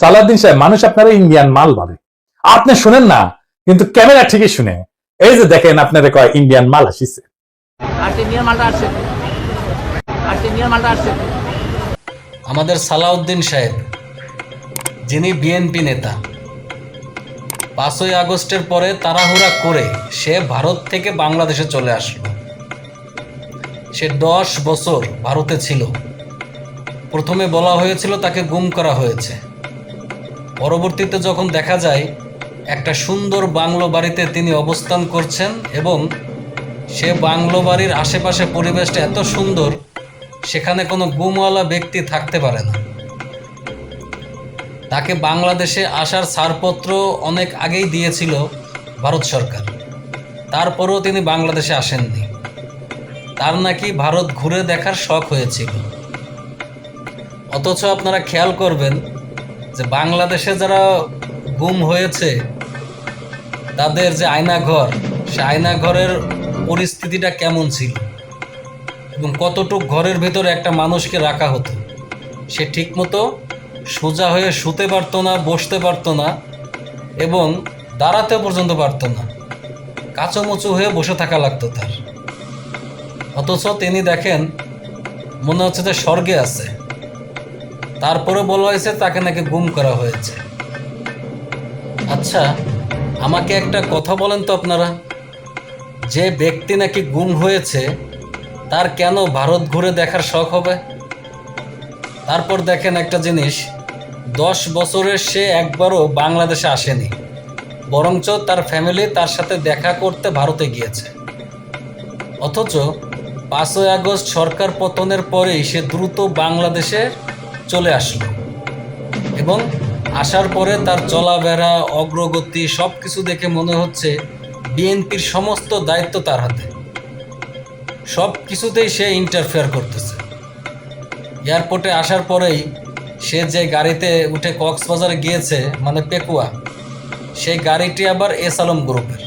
সালাউদ্দিন সাহেব মানুষ আপনারা ইন্ডিয়ান মাল ভাবে। আপনি শুনেন না কিন্তু ক্যামেরা ঠিকই শুনে। এই যে দেখেন আপনারা কয় ইন্ডিয়ান মাল আসছে। আমাদের সালাউদ্দিন সাহেব যিনি বিএনপি নেতা পাঁচই আগস্টের পরে তাড়াহুড়া করে সে ভারত থেকে বাংলাদেশে চলে আসলো। সে দশ বছর ভারতে ছিল। প্রথমে বলা হয়েছিল তাকে গুম করা হয়েছে। পরবর্তীতে যখন দেখা যায়, একটা সুন্দর বাংলো বাড়িতে তিনি অবস্থান করছেন এবং সে বাংলো বাড়ির আশেপাশে পরিবেশটা এত সুন্দর, সেখানে কোনো গুমওয়ালা ব্যক্তি থাকতে পারে না। তাকে বাংলাদেশে আসার ছাড়পত্র অনেক আগেই দিয়েছিল ভারত সরকার। তারপরেও তিনি বাংলাদেশে আসেননি। তার নাকি ভারত ঘুরে দেখার শখ হয়েছিল। অথচ আপনারা খেয়াল করবেন যে বাংলাদেশে যারা গুম হয়েছে, তাদের যে আয়নাঘর, সে আয়নাঘরের পরিস্থিতিটা কেমন ছিল? এবং কতটুক ঘরের ভেতরে একটা মানুষকে রাখা হতো? সে ঠিকমতো সোজা হয়ে শুতে পারতো না, বসতে পারতো না, এবং দাঁড়াতে পর্যন্ত পারতো না। কাঁচোমুচু হয়ে বসে থাকা লাগতো তার। অথচ তিনি দেখেন, মনে হচ্ছে যে স্বর্গে আছে। তারপরে বলা হয়েছে তাকে নাকি গুম করা হয়েছে। আচ্ছা আমাকে একটা কথা বলেন তো আপনারা। যে ব্যক্তি নাকি গুম হয়েছে, তার কেন ভারত ঘুরে দেখার শখ হবে? তারপর দেখেন একটা জিনিস, দশ বছরের সে একবারও বাংলাদেশে আসেনি, বরঞ্চ তার ফ্যামিলি তার সাথে দেখা করতে ভারতে গিয়েছে। অথচ পাঁচই আগস্ট সরকার পতনের পরেই সে দ্রুত বাংলাদেশে চলে আসলো এবং আসার পরে তার চলাফেরা, অগ্রগতি সব কিছু দেখে মনে হচ্ছে বিএনপির সমস্ত দায়িত্ব তার হাতে। সব কিছুতেই সে ইন্টারফেয়ার করতেছে। এয়ারপোর্টে আসার পরেই সে যে গাড়িতে উঠে কক্সবাজারে গিয়েছে মানে পেকুয়া, সেই গাড়িটি আবার এস আলম গ্রুপের।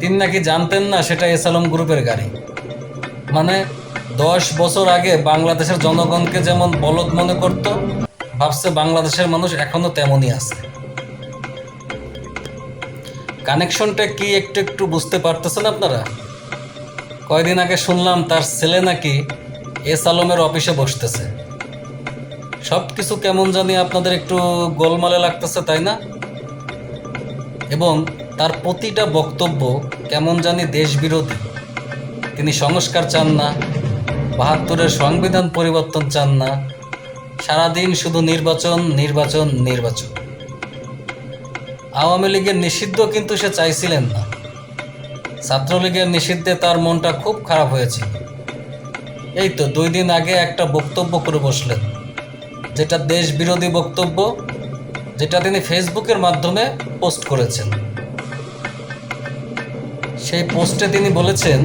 তিনি নাকি জানতেন না সেটা এস আলম গ্রুপের গাড়ি। মানে দশ বছর আগে বাংলাদেশের জনগণকে যেমন বলদ মনে করত, ভাবছে বাংলাদেশের মানুষ এখনও তেমনই আছে। কানেকশনটা কি একটু একটু বুঝতে পারতেছেন আপনারা? কয়দিন আগে শুনলাম তার ছেলে নাকি এস আলমের অফিসে বসতেছে। সব কিছু কেমন জানি আপনাদের একটু গোলমালে লাগতেছে, তাই না? এবং তার প্রতিটা বক্তব্য কেমন জানি দেশবিরোধী। তিনি সংস্কার চান না বাহাত্তরের সংবিধান পরিবর্তন চান না। সারাদিন শুধু নির্বাচন নির্বাচন নির্বাচন। আওয়ামী লীগের নিষিদ্ধ কিন্তু সে চাইছিলেন না। ছাত্রলীগের নিষিদ্ধে তার মনটা খুব খারাপ হয়েছিল এই তো দুই দিন আগে একটা বক্তব্য করে বসলেন, যেটা দেশ বিরোধী বক্তব্য, যেটা তিনি ফেসবুকের মাধ্যমে পোস্ট করেছেন। সেই পোস্টে তিনি বলেছেন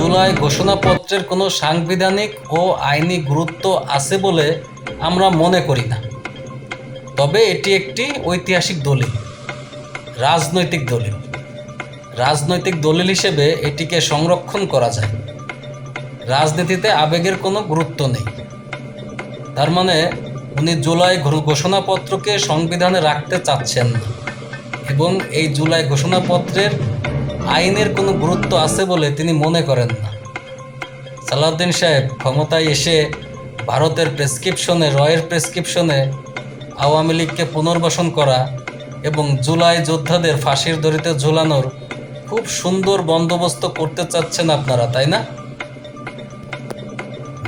জুলাই ঘোষণাপত্রের কোনো সাংবিধানিক ও আইনি গুরুত্ব আছে বলে আমরা মনে করি না। তবে এটি একটি ঐতিহাসিক দলিল, রাজনৈতিক দলিল। রাজনৈতিক দলিল হিসেবে এটিকে সংরক্ষণ করা যায়। রাজনীতিতে আবেগের কোনো গুরুত্ব নেই। তার মানে উনি জুলাই ঘোষণাপত্রকে সংবিধানে রাখতে চাচ্ছেন না। এবং এই জুলাই ঘোষণাপত্রের আইনের কোনো গুরুত্ব আছে বলে তিনি মনে করেন না। সালাউদ্দিন সাহেব ক্ষমতায় এসে ভারতের প্রেসক্রিপশনে, রয়ের প্রেসক্রিপশনে আওয়ামী লীগকে পুনর্বাসন করা এবং জুলাই যোদ্ধাদের ফাঁসির দড়িতে ঝুলানোর খুব সুন্দর বন্দোবস্ত করতে চাচ্ছেন আপনারা, তাই না?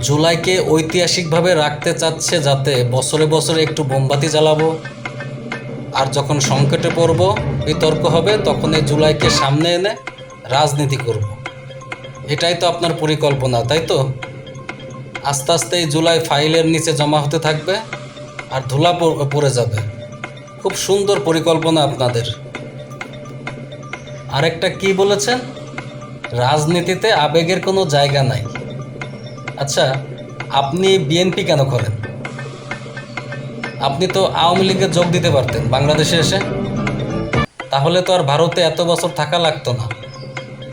জুলাইকে ঐতিহাসিকভাবে রাখতে চাচ্ছে যাতে বছরে বছরে একটু মোমবাতি জ্বালাবো আর যখন সংকটে পড়ব, বিতর্ক হবে, তখন এই জুলাইকে সামনে এনে রাজনীতি করব। এটাই তো আপনার পরিকল্পনা, তাই তো? আস্তে আস্তে এই জুলাই ফাইলের নিচে জমা হতে থাকবে আর ধুলা পড়ে যাবে। খুব সুন্দর পরিকল্পনা আপনাদের। আরেকটা কি বলেছেন? রাজনীতিতে আবেগের কোনো জায়গা নাই। আচ্ছা আপনি বিএনপি কেন করেন? আপনি তো আওয়ামী লীগে যোগ দিতে পারতেন বাংলাদেশে এসে। তাহলে তো আর ভারতে এত বছর থাকা লাগতো না।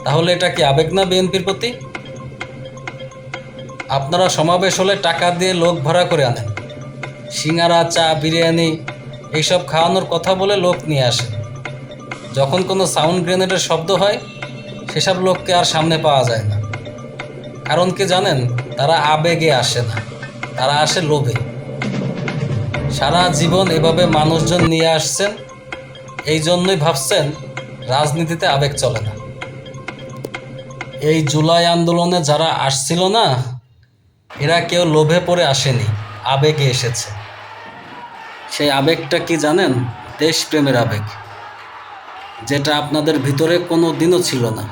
তাহলে এটা কি আবেগ না বিএনপির প্রতি? আপনারা সমাবেশ হলে টাকা দিয়ে লোক ভাড়া করে আনেন। সিঙ্গারা, চা, বিরিয়ানি, এইসব খাওয়ানোর কথা বলে লোক নিয়ে আসে। যখন কোনো সাউন্ড গ্রেনেডের শব্দ হয়, সেসব লোককে আর সামনে পাওয়া যায় না। কারণ কি জানেন? তারা আবেগে আসে না। তারা আসে লোভে। সারা জীবন এভাবে মানুষজন নিয়ে আসছেন, এই জন্যই ভাবছেন রাজনীতিতে আবেগ চলে না। এই জুলাই আন্দোলনে যারা আসছিল না, এরা কেউ লোভে পড়ে আসেনি, আবেগে এসেছে। সেই আবেগটা কি জানেন? দেশপ্রেমের আবেগ। যেটা আপনাদের ভিতরে কোনো দিনও ছিল না,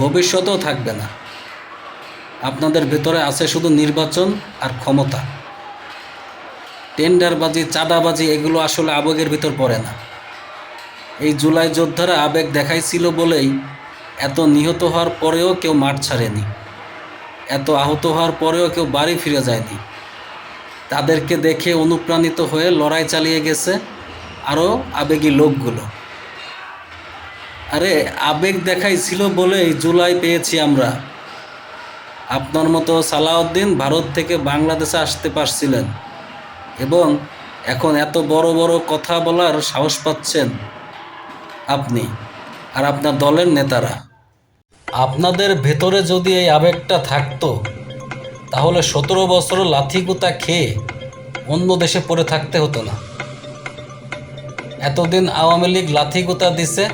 ভবিষ্যতেও থাকবে না। আপনাদের ভিতরে আছে শুধু নির্বাচন আর ক্ষমতা। টেন্ডারবাজি, চাঁদাবাজি, এগুলো আসলে আবেগের ভিতর পড়ে না। এই জুলাই যোদ্ধারা আবেগ দেখাইছিল বলেই এত নিহত হওয়ার পরেও কেউ মাঠ ছাড়েনি। এত আহত হওয়ার পরেও কেউ বাড়ি ফিরে যায়নি। তাদেরকে দেখে অনুপ্রাণিত হয়ে লড়াই চালিয়ে গেছে আরও আবেগী লোকগুলো। আরে, আবেগ দেখাইছিল বলেই জুলাই পেয়েছি আমরা। আপনার মতো সালাউদ্দিন ভারত থেকে বাংলাদেশে আসতে পারছিলেন। এবং এখন এত বড় বড় কথা বলার সাহস পাচ্ছেন আপনি আর আপনার দলের নেতারা। আপনাদের ভেতরে যদি এই আবেগটা থাকতো, তাহলে সতেরো বছর লাথিগুতা খেয়ে অন্য দেশে পড়ে থাকতে হতো না। এতদিন আওয়ামী লীগ লাথিগুতা দিছে,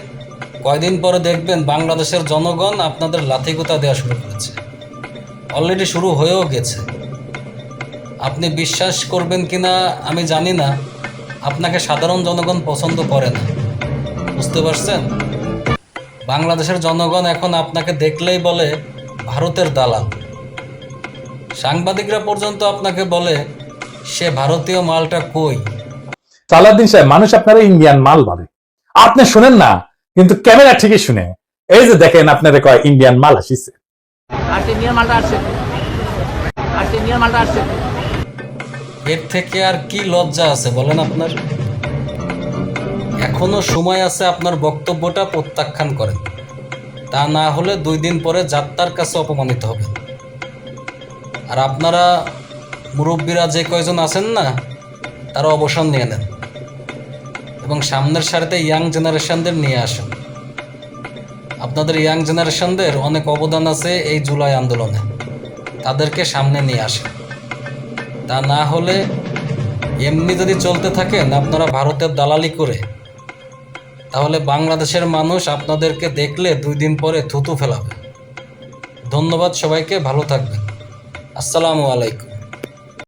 কয়দিন পরে দেখবেন বাংলাদেশের জনগণ আপনাদের লাথিগুতা দেওয়া শুরু করেছে। অলরেডি শুরু হয়েও গেছে। আপনি বিশ্বাস করবেন কিনা আমি জানি না। আপনাকে সাধারণ জনগণ পছন্দ করে না। বুঝতে পারছেন? বাংলাদেশের জনগণ এখন আপনাকে দেখলেই বলে ভারতের দালাল। সাংবাদিকরা পর্যন্ত আপনাকে বলে সে ভারতীয় মালটা কই? সালাউদ্দিন সাহেব মানুষ আপনারা ইন্ডিয়ান মাল ভাবে। আপনি শুনেন না কিন্তু ক্যামেরা ঠিকই শুনে। এই যে দেখেন আপনারা কয় ইন্ডিয়ান মাল আসিছে। আর ইন্ডিয়ান মালটা আসছে। আর ইন্ডিয়ান মালটা আসছে। এর থেকে আর কি লজ্জা আছে বলেন আপনার? এখনও সময় আছে আপনার বক্তব্যটা প্রত্যাখ্যান করেন। তা না হলে দুই দিন পরে যাত্রার কাছে অপমানিত হবে আর আপনারা মুরব্বীরা যে কয়জন আছেন না, তারা অবসর নিয়ে নেন এবং সামনের সারিতে ইয়াং জেনারেশনদের নিয়ে আসেন। আপনাদের ইয়াং জেনারেশনদের অনেক অবদান আছে এই জুলাই আন্দোলনে। তাদেরকে সামনে নিয়ে আসেন। তা না হলে এমনি যদি চলতে থাকেন আপনারা ভারতের দালালি করে, তাহলে বাংলাদেশের মানুষ আপনাদেরকে দেখলে দুই দিন পরে থুতু ফেলাবে। ধন্যবাদ সবাইকে, ভালো থাকবেন। আসসালামু আলাইকুম।